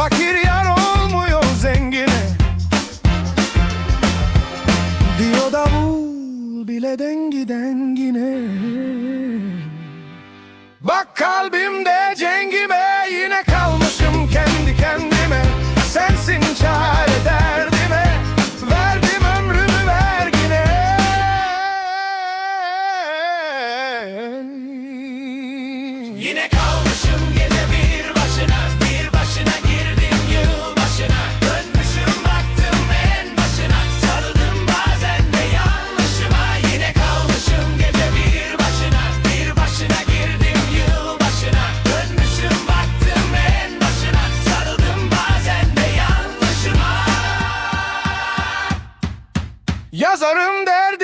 Fakir yar olmuyor zengine. Diyor davul bile dengi dengine. Bak kalbimde cengime Yine kalmışım kendi kendime. Sensin çare derdime Verdim ömrümü vergine. Yine kalmışım gece bir başına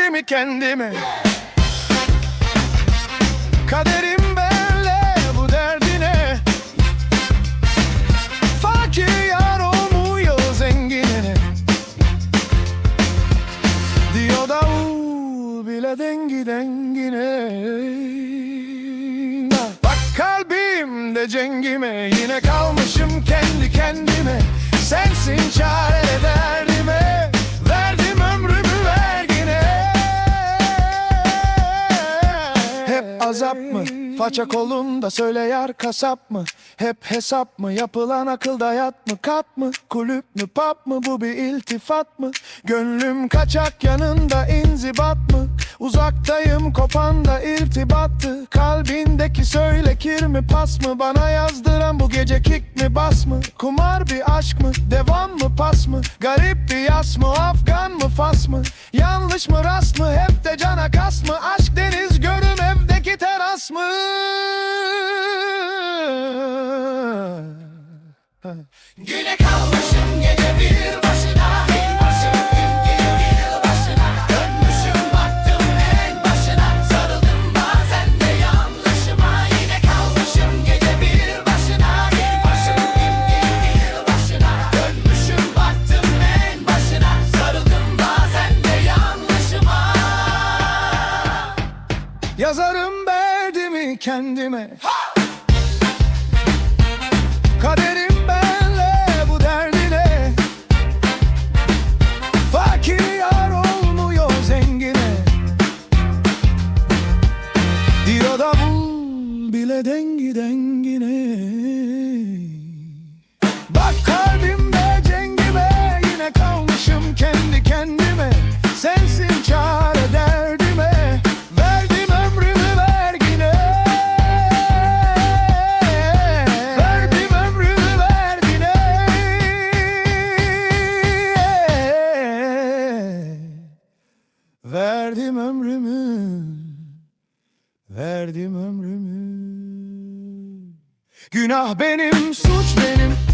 Kendime Kaderim benle bu derdine. Fakir yar olmuyor zengine. Diyor davul bile dengi dengine. Bak kalbimde cengime Yine kalmışım kendi kendime. Sensin çare derdime azap mı? Faça kolunda söyle yar kasap mı? Hep hesap mı? Yapılan akılda yat mı? Kat mı? Kulüp mü? Pap mı? Bu bir iltifat mı? Gönlüm kaçak yanında inzibat mı? Uzaktayım kopan da Kalbindeki söyle kir mi pas mı? Bana yazdıran bu gece kick mi bas mı? Kumar bir aşk mı? Devam mı pas mı? Garip bir yas mı? Afgan mı fas mı? Yanlış mı rast mı? Hep de cana kas mı? Aşk deniz mı? Güne kalmışım gece bir başına Bir başım gün başına. Dönmüşüm baktım en başına Sarıldım bazen de yanlışıma. Yine kalmışım gece bir başına Bir başım gün başına. Dönmüşüm baktım en başına Sarıldım bazen de yanlışıma. Yazarım derdimi kendime. Kaderim benle bu derdine. Fakir yar olmuyor zengine. Diyor davul bile dengi dengine. Bak kalbimde cengime Yine kalmışım kendi kendime. Sensin çare Verdim ömrümü. Günah benim, suç benim